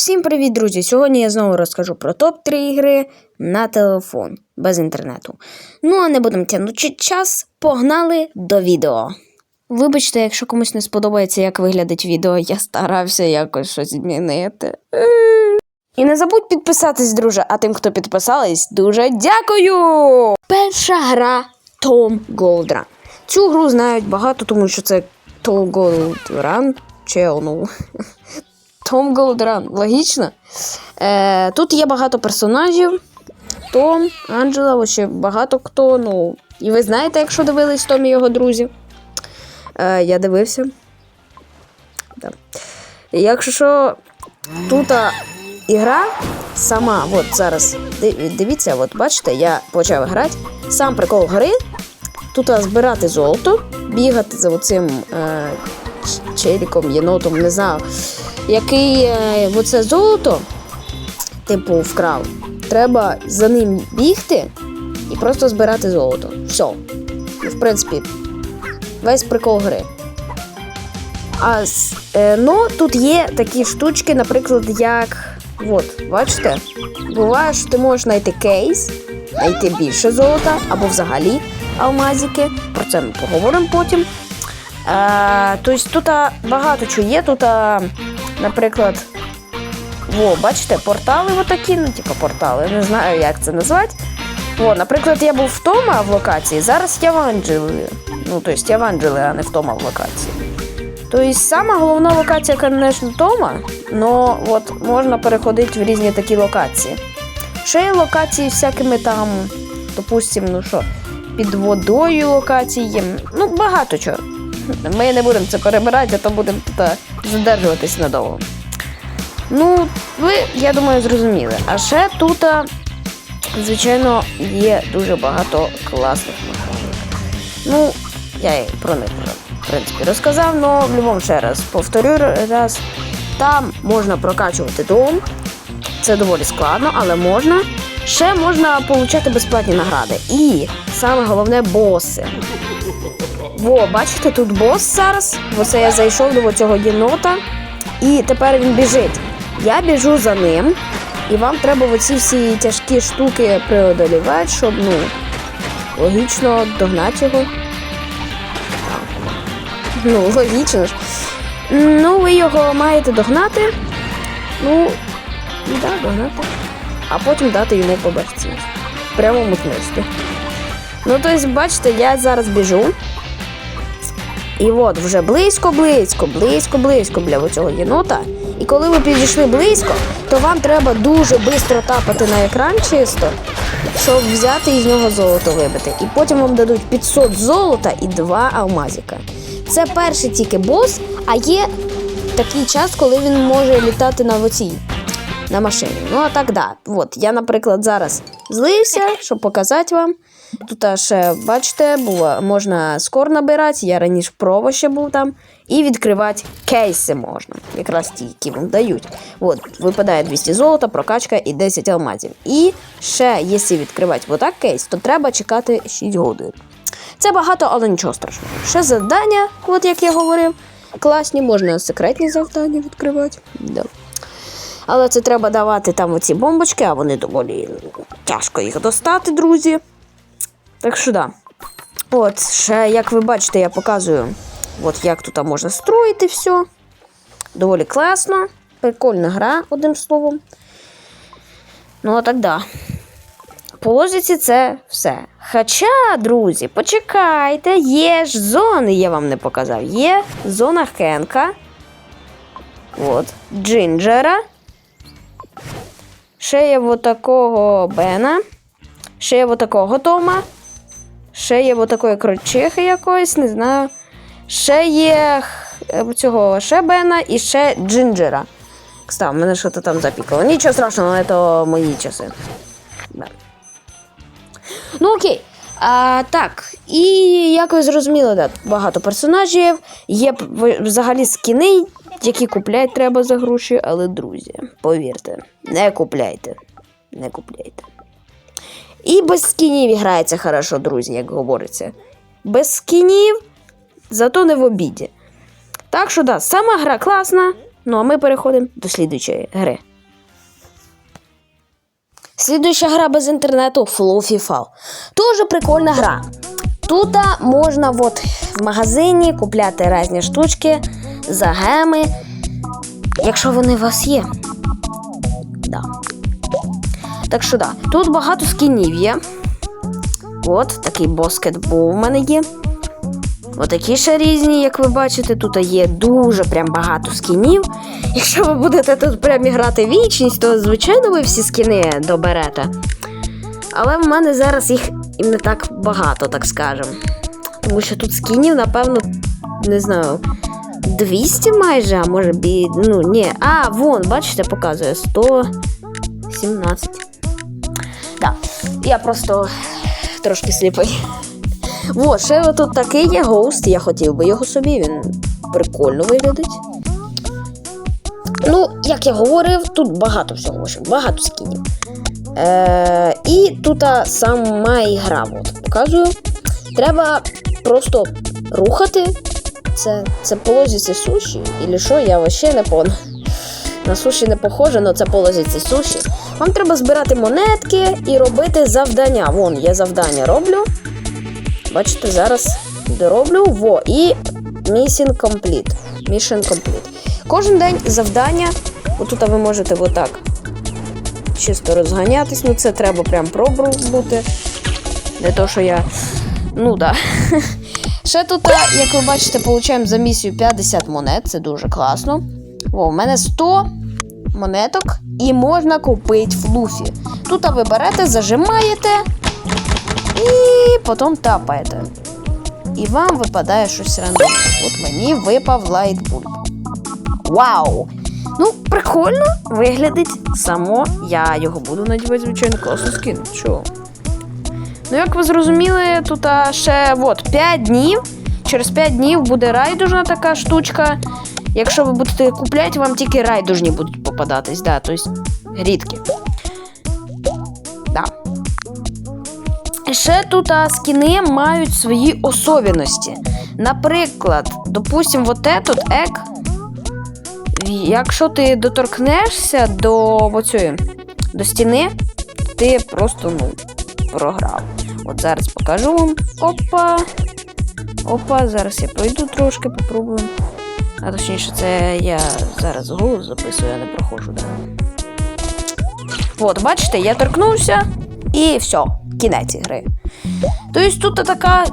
Всім привіт, друзі! Сьогодні я знову розкажу про топ-3 ігри на телефон без інтернету. Ну а не будемо тягнути час, погнали до відео. Вибачте, якщо комусь не сподобається, як виглядить відео, я старався якось щось змінити. І не забудь підписатись, друже, а тим, хто підписались, дуже дякую! Перша гра Gold Run. Цю гру знають багато, тому що це Tom Gold Run. Том Голдран, логічно. Е, тут є багато персонажів. Том, Анджела, ще багато хто. Ну, і ви знаєте, якщо дивились Том і його друзі. Е, я дивився. Да. Якщо що, тут ігра сама, от зараз, дивіться, от бачите, я почав грати. Сам прикол гри. Тут збирати золото, бігати за оцим е, челіком, єнотом, не знаю який е, оце золото, типу, вкрав, треба за ним бігти і просто збирати золото. Все. В принципі, весь прикол гри. А е, ну, тут є такі штучки, наприклад, як. От, бачите? Буває, що ти можеш знайти кейс, знайти більше золота або взагалі алмазики. Про це ми поговоримо потім. Тобто тут багато чого є. Тут, наприклад, во, бачите, портали отакі, ну, типу портали, не знаю, як це назвати. О, наприклад, я був вдома в локації, зараз я в Анджелі. Ну, тобто я в Анджелі, а не вдома в локації. Тобто сама головна локація, звісно, вдома, але от можна переходити в різні такі локації. Ще є локації всякими там, допустим, ну що, під водою локації. Ну, багато чого. Ми не будемо це перебирати, а то будемо тут а, задержуватись надовго. Ну, ви, я думаю, зрозуміли. А ще тут, звичайно, є дуже багато класних механік. Ну, я і про них вже, в принципі, розказав, але в будь-якому ще раз повторю раз. Там можна прокачувати дом. Це доволі складно, але можна. Ще можна отримати безплатні награди. І саме головне боси. Во, бачите, тут бос зараз. Оце я зайшов до цього єнота. І тепер він біжить. Я біжу за ним, і вам треба оці всі тяжкі штуки преодолівати, щоб, ну, логічно догнати його. Ну, логічно ж. Ну, ви його маєте догнати. Ну, да, догнати. А потім дати йому по башці. В прямому смислі. Ну, тобто, бачите, я зараз біжу. І от вже близько, близько, близько, близько біля цього єнота. І коли ви підійшли близько, то вам треба дуже швидко тапати на екран чисто, щоб взяти із нього золото вибити. І потім вам дадуть 500 золота і 2 алмазика. Це перший тільки бос, а є такий час, коли він може літати на оцій, на машині. Ну а так, да. От, я, наприклад, зараз злився, щоб показати вам. Тут аж, ще, бачите, було, можна скор набирати, я раніше прово ще був там. І відкривати кейси можна. Якраз ті, які вам дають. От, випадає 200 золота, прокачка і 10 алмазів. І ще, якщо відкривати отак кейс, то треба чекати 6 годин. Це багато, але нічого страшного. Ще завдання, от як я говорив, класні, можна секретні завдання відкривати. Да. Але це треба давати там оці бомбочки, а вони доволі тяжко їх достати, друзі. Так що да. От, ще, як ви бачите, я показую, от як тут можна строїти все. Доволі класно. Прикольна гра, одним словом. Ну, а так да. По логіці це все. Хоча, друзі, почекайте, є ж зони, я вам не показав. Є зона Хенка. От, Джинджера. Ще є от такого Бена. Ще є такого Тома. Ще є такої крольчихи якоїсь, не знаю. Ще є е, цього ще Бена і ще Джинджера. Кстати, мене щось там запікало. Нічого страшного, це мої часи. Да. Ну окей. А, так, і як ви зрозуміли, да, багато персонажів. Є взагалі скіни, які купляти треба за гроші, але друзі, повірте, не купляйте. Не купляйте. І без скінів грається хорошо, друзі, як говориться. Без скінів, зато не в обіді. Так що да, сама гра класна. Ну а ми переходимо до слідуючої гри. Слідуюча гра без інтернету Fluffy Fall. Дуже прикольна гра. Тут можна от, в магазині купляти різні штучки за геми, якщо вони у вас є. Да. Так що да, тут багато скінів є. От такий баскетбол у мене є. Отакі ще різні, як ви бачите, тут є дуже прям багато скінів. Якщо ви будете тут прям грати вічність, то звичайно ви всі скіни доберете. Але в мене зараз їх не так багато, так скажемо. Тому що тут скінів, напевно, не знаю, 200 майже, а може бі. Ну, ні. А, вон, бачите, показує 117. Так, я просто трошки сліпий. Вот, ще тут такий є гоуст, я хотів би його собі, він прикольно виглядить. Ну, як я говорив, тут багато всього, багато скінів. Е, і тут сама ігра, от, показую. Треба просто рухати. Це, це полозіці суші, і що, я вообще не понял. На суші не похоже, але це полозіці суші. Вам треба збирати монетки і робити завдання. Вон, я завдання роблю. Бачите, зараз дороблю. Во, і Mission Complete. Mission Complete. Кожен день завдання. Отут ви можете отак чисто розганятись. Ну, це треба прям пробувати. Не то, що я. Ну да. Ще тут, як ви бачите, получаємо за місію 50 монет. Це дуже класно. О, у мене 100 монеток і можна купити флуфі. Тут ви берете, зажимаєте і потім тапаєте. І вам випадає щось рандомне. От мені випав лайтбульб. Вау! Ну, прикольно виглядить само. Я його буду надівати, звичайно, класно скин. Чого? Ну, як ви зрозуміли, тут ще от, 5 днів. Через 5 днів буде райдужна така штучка. Якщо ви будете купляти, вам тільки райдужні будуть попадатись, да, тобто рідкі. Да. Ще тут а, скіни мають свої особливості. Наприклад, допустим, вот этот ек. Якщо ти доторкнешся до оцьої, до стіни, ти просто ну, програв. От зараз покажу вам. Опа. Опа, зараз я пройду трошки, попробую. А точніше, це я зараз голос записую, я не проходжу, да. От, бачите, я торкнувся і все, кінець гри. Тобто тут така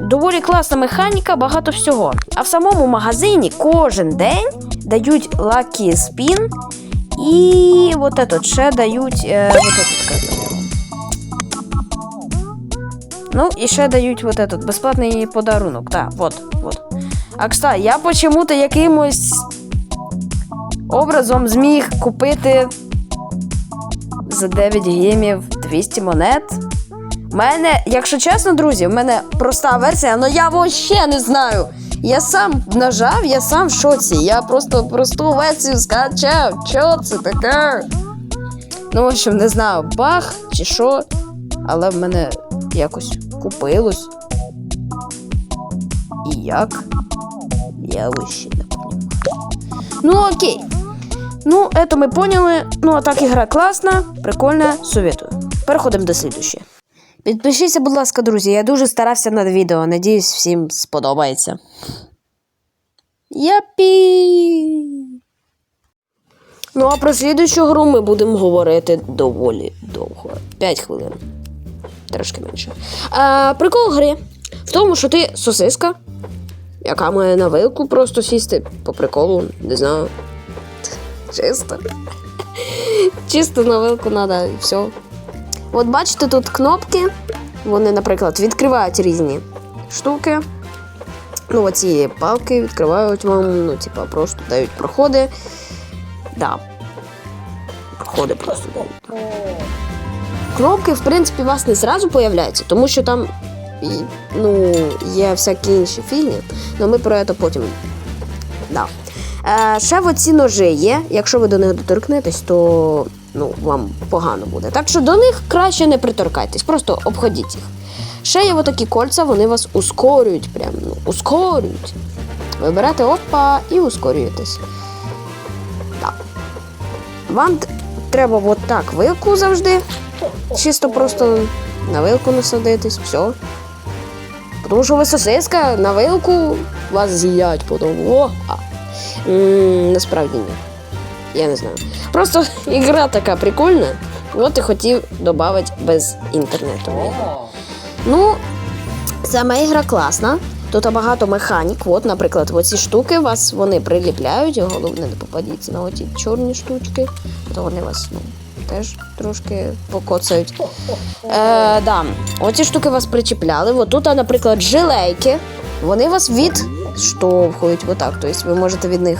доволі класна механіка, багато всього. А в самому магазині кожен день дають Lucky Spin і этот ще дають. Е, вот этот, Ну, і ще дають вот этот безплатний подарунок. Так, вот, вот. А кстати, я почему-то якимось образом зміг купити за 9 гемів 200 монет. У мене, якщо чесно, друзі, в мене проста версія, але я вообще не знаю. Я сам нажав, я сам в шоці. Я просто просту версію скачав. Що це таке? Ну, в общем, не знаю, баг чи що, але в мене якось купилось. І як? Я вообще не понимаю. Ну окей. Ну, это ми поняли. Ну, а так ігра класна, прикольна, советую. Переходимо до слідущої. Підпишіться, будь ласка, друзі. Я дуже старався над відео. Надіюсь, всім сподобається. Япі! Ну, а про слідущу гру ми будемо говорити доволі довго. 5 хвилин. Трошки менше. А, прикол гри в тому, що ти сосиска, яка має на вилку просто сісти по приколу, не знаю. Чисто. Чисто на вилку треба і все. От бачите, тут кнопки. Вони, наприклад, відкривають різні штуки. Ну, оці палки відкривають вам, ну, типа, просто дають проходи. Да. Проходи просто дають. Кнопки, в принципі, у вас не зразу появляються, тому що там ну, є всякі інші фільми, але ми про це потім. Да. Е, ще оці ножи є. Якщо ви до них доторкнетесь, то ну, вам погано буде. Так що до них краще не приторкайтесь, просто обходіть їх. Ще є отакі кольця, вони вас ускорюють, прям, ну, ускорюють. Ви берете опа і ускорюєтесь. Так. Вам треба от так вилку завжди. Чисто просто на вилку насадитись, все. Тому що ви сосиска на вилку вас з'їдять потім. О! А. М, насправді ні. Я не знаю. Просто ігра така прикольна. От і хотів додати без інтернету. Ну, сама ігра класна. Тут багато механік. От, наприклад, оці штуки вас вони приліпляють, головне не попадіться на оті чорні штучки, то вони вас ну, теж трошки покоцають. Е, да. Оці штуки вас причіпляли. Тут, наприклад, жилейки. Вони вас відштовхують. Отак. Тобто ви можете від них.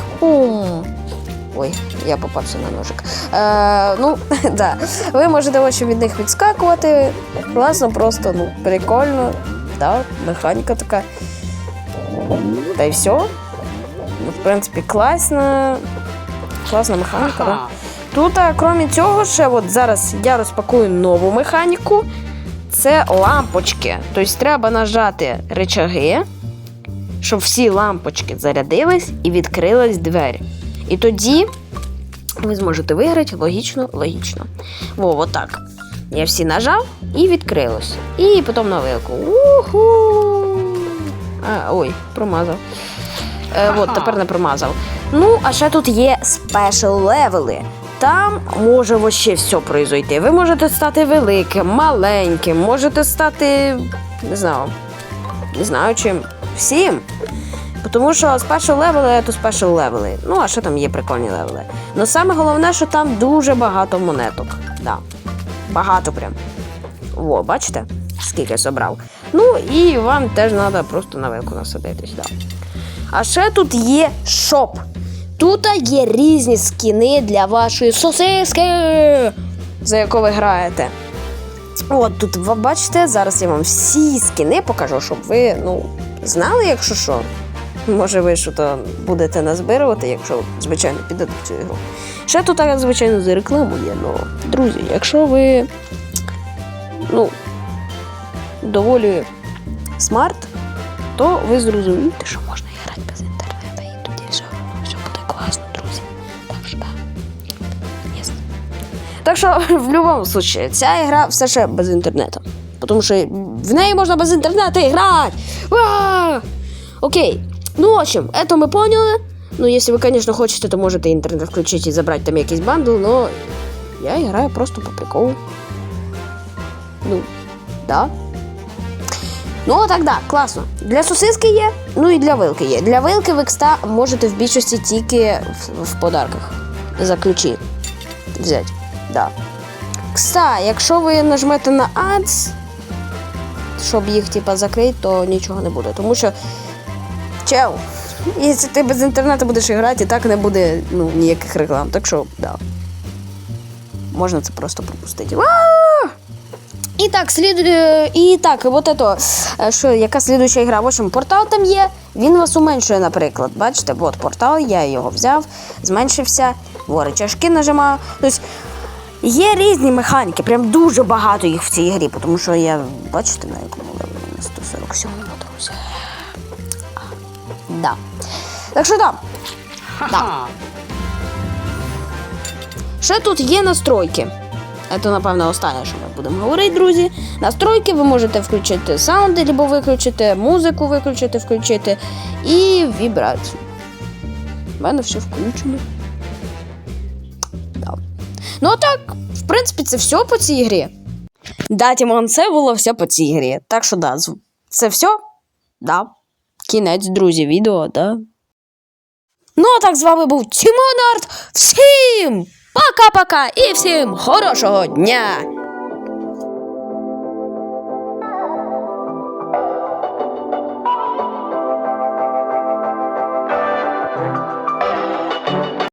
Ой, я попався на ножик. Е, ну, да. Ви можете ось від них відскакувати. Класно, просто, ну, прикольно. Да, механіка така. Та й все. В принципі, класна. Класна механіка, да. Тут, а, крім цього, ще от зараз я розпакую нову механіку. Це лампочки. Тобто треба нажати речаги, щоб всі лампочки зарядились і відкрилась двері. І тоді ви зможете виграти логічно, логічно. Во, отак. Я всі нажав і відкрилось. І потім на вилку. Уху! А, ой, промазав. Е, от, тепер не промазав. Ну, а ще тут є спешл левели. Там може вообще все произойти. Ви можете стати великим, маленьким, можете стати. не знаю. Не знаю чим. Всім. Тому що спешл левели то спешл левели. Ну, а що там є прикольні левели? Ну саме головне, що там дуже багато монеток. Да. Багато прям. Во, бачите, скільки я собрав. Ну і вам теж треба просто на вилку насадитись. Да. А ще тут є шоп. Тут є різні скіни для вашої сосиски, за яку ви граєте. От тут ви бачите, зараз я вам всі скіни покажу, щоб ви ну, знали, якщо що. Може, ви що то будете назбирувати, якщо, звичайно, підете в цю ігру. Ще тут, звичайно, за рекламу є, але, друзі, якщо ви ну, доволі смарт, то ви зрозумієте, що можна Так що, в будь-якому випадку, ця гра все ще без інтернету. Тому що в неї можна без інтернету грати. Ва! Окей. Ну, в общем, это мы поняли. Ну, если вы, конечно, хотите, то можете интернет включить и забрать там якийсь бандл, но я играю просто по приколу. Ну, да. Ну, так, да, класно. Для сосиски є, ну і для вилки є. Для вилки ви кста можете в більшості тільки в, в подарках за ключі взяти. Да. Кста, якщо ви нажмете на Ads, щоб їх типа закрити, то нічого не буде. Тому що Чел, якщо ти без інтернету будеш грати, і так не буде ну, ніяких реклам. Так що, да. Можна це просто пропустити. І так, слід... е, І так, от ето, е, що, яка слідуюча гра? В общем, портал там є, він вас уменшує, наприклад. Бачите, от портал, я його взяв, зменшився, во, рычажки нажимаю. Тобто, є різні механіки, прям дуже багато їх в цій грі, тому що я, бачите, на якому левелі на 147 друзі. Да. Так що да. Да. Ще тут є настройки. Це, напевно, останнє, що ми будемо говорити, друзі. Настройки ви можете включити саунди, або виключити, музику виключити, включити і вібрацію. У мене все включено. Ну, а так, в принципі, це все по цій грі. Да, Тімон, це було все по цій грі. Так що да, це все? Да. Кінець, друзі, відео, да. Ну, а так з вами був Тімонард. Всім пока-пока і всім хорошого дня!